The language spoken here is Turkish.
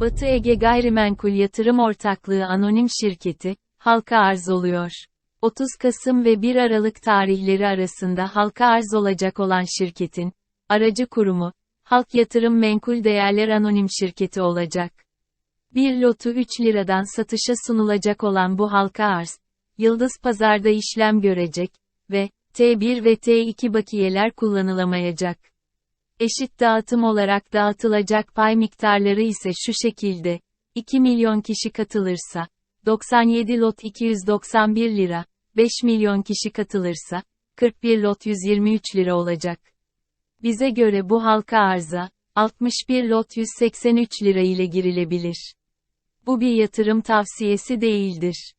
Batı Ege Gayrimenkul Yatırım Ortaklığı Anonim Şirketi, halka arz oluyor. 30 Kasım ve 1 Aralık tarihleri arasında halka arz olacak olan şirketin, aracı kurumu, Halk Yatırım Menkul Değerler Anonim Şirketi olacak. Bir lotu 3 liradan satışa sunulacak olan bu halka arz, Yıldız Pazar'da işlem görecek ve T1 ve T2 bakiyeler kullanılamayacak. Eşit dağıtım olarak dağıtılacak pay miktarları ise şu şekilde. 2 milyon kişi katılırsa, 97 lot 291 lira, 5 milyon kişi katılırsa, 41 lot 123 lira olacak. Bize göre bu halka arza, 61 lot 183 lira ile girilebilir. Bu bir yatırım tavsiyesi değildir.